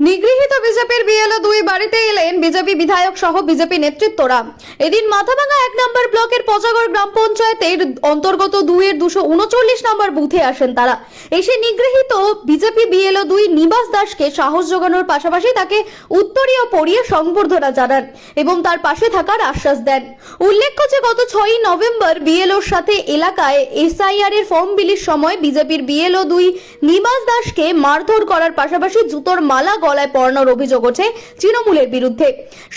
নিগৃহীত বিজেপির বিএলও দুই বাড়িতে এলেন বিজেপি বিধায়ক সহ বিজেপি নেতৃত্বরা। এদিন মাথাভাঙা এক নম্বর ব্লকের পচাগড় গ্রাম পঞ্চায়েতের অন্তর্গত দুইয়ের দুশো উনচল্লিশ নম্বর বুথে আসেন তারা। এসে নিগৃহীত বিজেপি বিএলও দুই নিবাস দাসকে সাহস জোগানোর পাশাপাশি তাকে উত্তরীয় পরিয়ে সংবর্ধনা জানান এবং তার পাশে থাকার আশ্বাস দেন। উল্লেখ্য যে, গত ছয়ই নভেম্বর বিএলওর সাথে এলাকায় এসআইআর এর ফর্ম বিলির সময় বিজেপির বিএলও দুই নিবাস দাসকে মারধর করার পাশাপাশি জুতোর মালা গলায় পরানোর অভিযোগ ওঠে তৃণমূলের বিরুদ্ধে।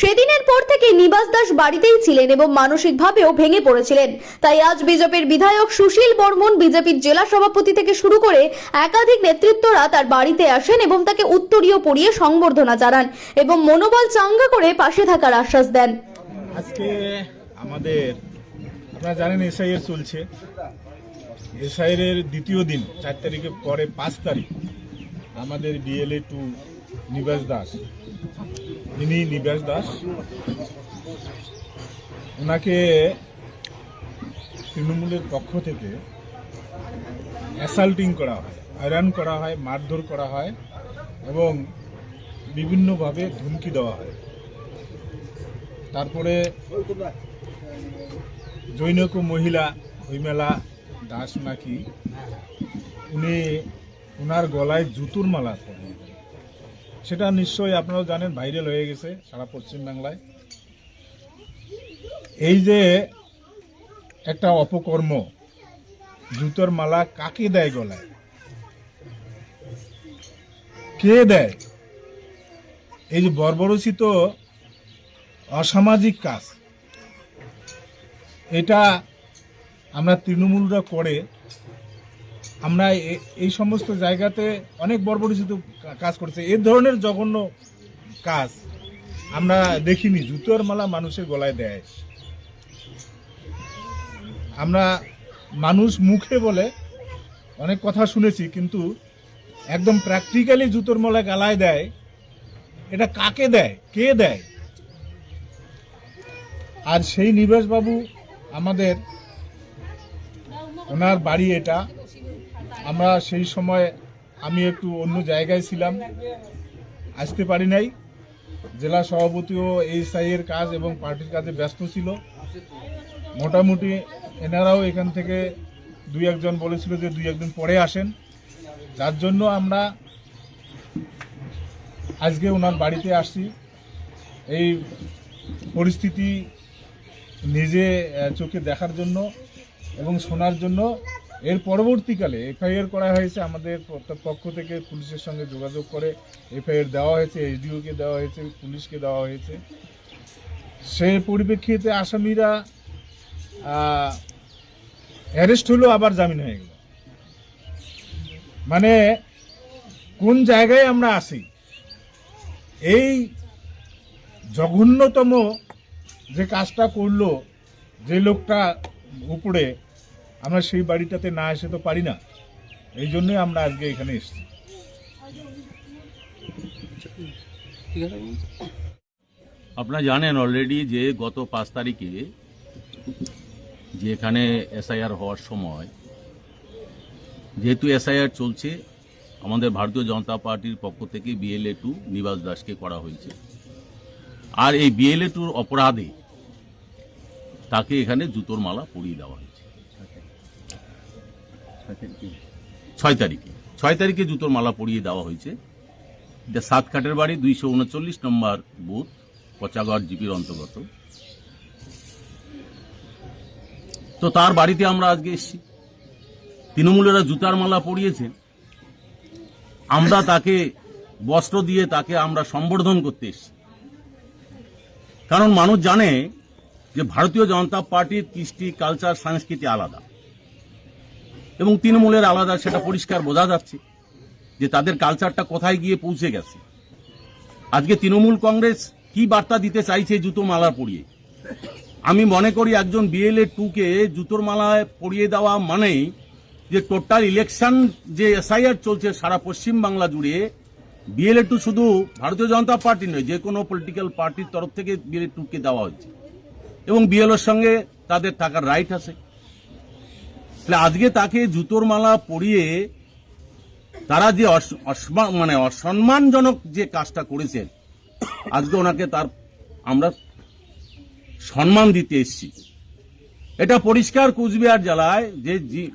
সেদিনের পর থেকে নিবাস দাস বাড়িতেই ছিলেন এবং মানসিকভাবেও ভেঙে পড়েছিলেন। তাই আজ বিজেপির বিধায়ক সুশীল বর্মন বিজেপির জেলা সভাপতি থেকে শুরু করে একাধিক নেতৃত্বরা তার বাড়িতে আসেন এবং তাকে উত্তরীয় পড়িয়ে সংবর্ধনা জানান এবং মনোবল চাঙ্গা করে পাশে থাকার আশ্বাস দেন। আজকে আমাদের, আপনারা জানেন এসআইএর চলছে। এসআইয়ের দ্বিতীয় দিন, চার তারিখের পরে পাঁচ তারিখ। আমাদের বিএলএ টু নিবাস দাস। ইনি নিবাস দাস। ওনাকে তৃণমূলের পক্ষ থেকে অ্যাসাল্টিং করা হয়, হয়রান করা হয়, মারধর করা হয় এবং বিভিন্নভাবে ধমকি দেওয়া হয়। তারপরে জৈনক মহিলা হৈমেলা দাস নাকি, উনি ওনার গলায় জুতুর মালা পরিয়ে। সেটা নিশ্চয়ই আপনারা জানেন ভাইরাল হয়ে গেছে সারা পশ্চিম বাংলায়। এই যে একটা অপকর্ম, জুতোর মালা কাকে দেয় গলায়? কে দেয়? এই যে বর্বরচিত অসামাজিক কাজ, এটা আমরা তৃণমূলরা করে আমরা এই সমস্ত জায়গাতে অনেক বর্বরিচিত কাজ করছে। এ ধরনের জঘন্য কাজ আমরা দেখিনি। জুতোর মালা মানুষের গলায় দেয়। আমরা মানুষ মুখে বলে অনেক কথা শুনেছি, কিন্তু একদম প্র্যাকটিক্যালি জুতোর মালা গালায় দেয়। এটা কাকে দেয়? কে দেয়? আর সেই নিবাসবাবু আমাদের ওনার বাড়ি এটা আমরা সেই সময় আমি একটু অন্য জায়গায় ছিলাম। আসতে পারি নাই। জেলা সভাপতিও এই সাইয়ের কাজ এবং পার্টির কাজে ব্যস্ত ছিল। মোটামুটি এনারাও এখান থেকে দুই একজন বলেছিল যে দুই একদিন পরে আসেন। যার জন্য আমরা আজকে ওনার বাড়িতে আসছি। এই পরিস্থিতি নিজে চোখে দেখার জন্য এবং শোনার জন্য এর পরবর্তীকালে এফআইআর করা হয়েছে, আমাদের পক্ষ থেকে পুলিশের সঙ্গে যোগাযোগ করে এফআইআর দেওয়া হয়েছে, এসডিওকে দেওয়া হয়েছে, পুলিশকে দেওয়া হয়েছে। সে পরিপ্রেক্ষিতে আসামিরা অ্যারেস্ট হলো, আবার জামিন হয়ে গেল। মানে কোন জায়গায় আমরা আসি এই জঘন্যতম যে কাজটা করল, যে লোকটা উপরে আমরা সেই বাড়িটাতে না এসে তো পারি না। এই জন্যই আমরা আজকে এখানে এসেছি। আপনারা জানেন অলরেডি যে গত পাঁচ তারিখে যে এখানে এসআইআর হওয়ার সময় যেহেতু এসআইআর চলছে, আমাদের ভারতীয় জনতা পার্টির পক্ষ থেকে বিএলএ টু নিবাস দাসকে করা হয়েছে। আর এই বিএলএ টুর অপরাধে তাকে এখানে জুতোর মালা পরিয়ে দেওয়া হয়েছে। ছয় তারিখে। ছয় তারিখে জুতোর মালা পরিয়ে দেওয়া হয়েছে। এটা সাত কাঠের বাড়ি, দুইশো উনচল্লিশ নম্বর বুথ, পচাগড় জিপির অন্তর্গত। তো তার বাড়িতে আমরা আজকে এসেছি। তৃণমূলেরা জুতার মালা পরিয়েছে। আমরা তাকে বস্ত্র দিয়ে তাকে আমরা সম্বর্ধন করতে এসেছি। কারণ মানুষ জানে যে ভারতীয় জনতা পার্টির কৃষ্টি, কালচার, সংস্কৃতি আলাদা। এবং তৃণমূলের আলাদা সেটা পরিষ্কার বোঝা যাচ্ছে যে তাদের কালচারটা কোথায় গিয়ে পৌঁছে গেছে। আজকে তৃণমূল কংগ্রেস কি বার্তা দিতে চাইছে জুতো মালা পরিয়ে? আমি মনে করি একজন বিএলএ টুকে জুতোর মালায় পরিয়ে দেওয়া মানেই যে টোটাল ইলেকশন যে এসআইআর চলছে সারা পশ্চিম বাংলা জুড়ে বিএলএ টু শুধু ভারতীয় জনতা পার্টি নয়, যে কোনো পলিটিক্যাল পার্টির তরফ থেকে বিএলএ টুকে দেওয়া হয়েছে এবং বিএলওর সঙ্গে তাদের থাকার রাইট আছে। তাহলে আজকে তাকে জুতোর মালা পরিয়ে তারা যে মানে অসম্মানজনক যে কাজটা করেছেন, আজকে ওনাকে তার আমরা সম্মান দিতে এসছি। এটা পরিষ্কার কুচবিহার জেলায় যে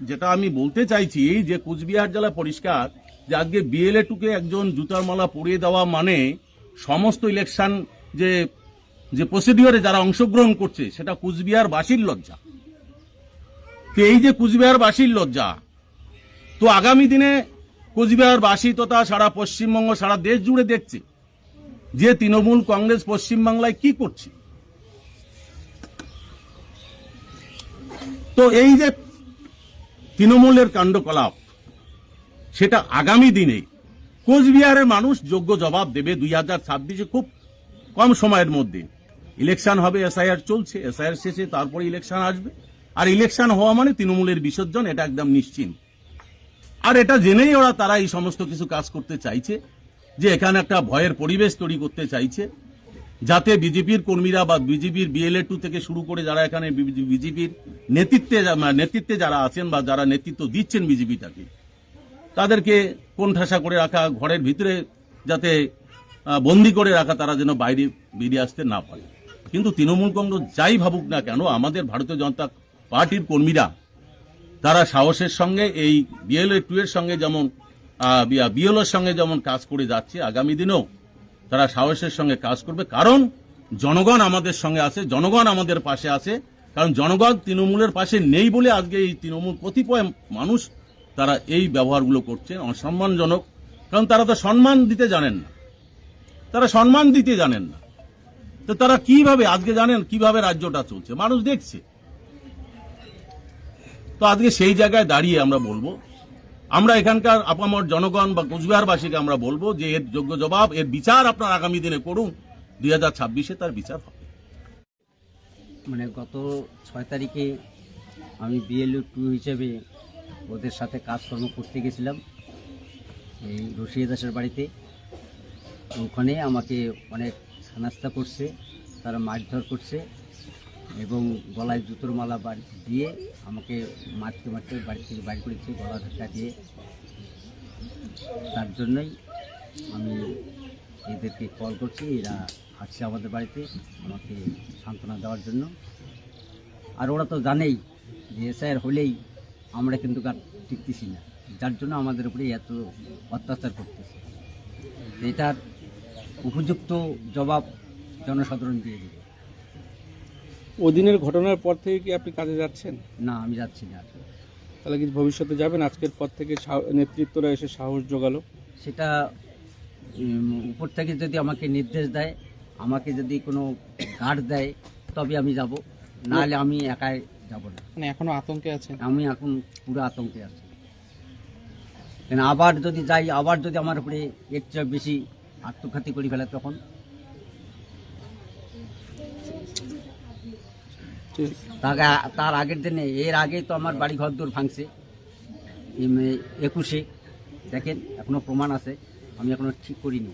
যেটা আমি বলতে চাইছি যে কুচবিহার জেলা পরিষ্কার, যে আজকে বিএলএ টুকে একজন জুতার মালা পরিয়ে দেওয়া মানে সমস্ত ইলেকশন যে যে প্রসিডিওরে যারা অংশগ্রহণ করছে, সেটা কুচবিহার বাসীর লজ্জা। তো এই যে কুচবিহার বাসীর লজ্জা। তো আগামী দিনে কোচবিহারবাসী তথা সারা পশ্চিমবঙ্গ, সারা দেশ জুড়ে দেখছে যে তৃণমূল কংগ্রেস পশ্চিমবাংলায় কি করছে। তো এই যে তৃণমূলের কাণ্ডকলাপ, সেটা আগামী দিনে কোচবিহারের মানুষ যোগ্য জবাব দেবে দুই হাজার ছাব্বিশে খুব কম সময়ের মধ্যে। ইলেকশন হবে, এসআইআর চলছে, এসআইআর শেষে তারপরে ইলেকশন আসবে। আর ইলেকশন হওয়া মানে তৃণমূলের বিসর্জন, এটা একদম নিশ্চিন্ত আর এটা জেনেই ওরা তারা এই সমস্ত কিছু কাজ করতে চাইছে, যে এখানে একটা ভয়ের পরিবেশ তৈরি করতে চাইছে, যাতে বিজেপির কর্মীরা বা বিজেপির বিএলএ টু থেকে শুরু করে যারা এখানে বিজেপির নেতৃত্বে মানে নেতৃত্বে যারা আছেন বা যারা নেতৃত্ব দিচ্ছেন বিজেপিটাকে, তাদেরকে কোণঠাসা করে রাখা, ঘরের ভিতরে যাতে বন্দি করে রাখা, তারা যেন বাইরে বেরিয়ে আসতে না পারে। কিন্তু তৃণমূল কংগ্রেস যাই ভাবুক না কেন, আমাদের ভারতীয় জনতা পার্টির কর্মীরা, তারা সাহসের সঙ্গে এই বিএলএ টু এর সঙ্গে যেমন বিএলওর সঙ্গে যেমন কাজ করে যাচ্ছে, আগামী দিনেও তারা সাহসের সঙ্গে কাজ করবে। কারণ জনগণ আমাদের সঙ্গে আছে, জনগণ আমাদের পাশে আছে, কারণ জনগণ তৃণমূলের পাশে নেই বলে আজকে এই তৃণমূল কতিপয় মানুষ তারা এই ব্যবহারগুলো করছে, অসম্মানজনক। কারণ তারা তো সম্মান দিতে জানেন না। তারা সম্মান দিতে জানেন না। তো তারা কীভাবে, আজকে জানেন কীভাবে রাজ্যটা চলছে। মানুষ দেখছে। তো আজকে সেই জায়গায় দাঁড়িয়ে আমরা বলব। আমরা এখানকার আপামর জনগণ বা কোচবিহারবাসীকে আমরা বলব যে এর যোগ্য জবাব, এর বিচার আপনার আগামী দিনে করুন। দুই হাজার ছাব্বিশে তার বিচার হবে। মানে গত ছয় তারিখে আমি বিএলইউ টু হিসেবে ওদের সাথে কাজকর্ম করতে গেছিলাম, এই রশিয়া দাসের বাড়িতে। ওখানে আমাকে অনেক হেনাস্তা করছে, তারা মারধর করছে এবং গলায় জুতোর মালা বাড়ি দিয়ে আমাকে মারতে মারতে বাড়ি থেকে বাড়ি করেছে, গলা ধাক্কা দিয়ে। তার জন্যই আমি এদেরকে কল করছি, এরা আসছে আমাদের বাড়িতে আমাকে সান্ত্বনা দেওয়ার জন্য। আর ওরা তো জানেই যে এসআইআর হলেই আমরা কিন্তু আর টিকতেছি না, যার জন্য আমাদের উপরে এত অত্যাচার করতেছে। এটার উপযুক্ত জবাব জনসাধারণ দিয়ে দেবে। ওদিনের ঘটনার পর থেকে কি আপনি কাজে যাচ্ছেন? না আমি যাচ্ছি না তাহলে কি ভবিষ্যতে যাবেন? আজকের পর থেকে নেতৃত্বরা এসে সাহস জোগালো। সেটা উপর থেকে যদি আমাকে নির্দেশ দেয় আমাকে যদি কোনো গার্ড দেয় তবে আমি যাব। নাহলে আমি একাই যাব না। মানে এখনও আতঙ্কে আছেন? আমি এখন পুরো আতঙ্কে আছি। কেন আবার যদি যাই আবার যদি আমার উপরে এর চেয়ে বেশি আত্মঘাতী করে ফেলে তখন। তার আগের দিনে, এর আগে তো আমার বাড়ি ঘর দূর ভাঙছে। একুশে, দেখেন, এখনও প্রমাণ আছে, আমি এখনও ঠিক করিনি।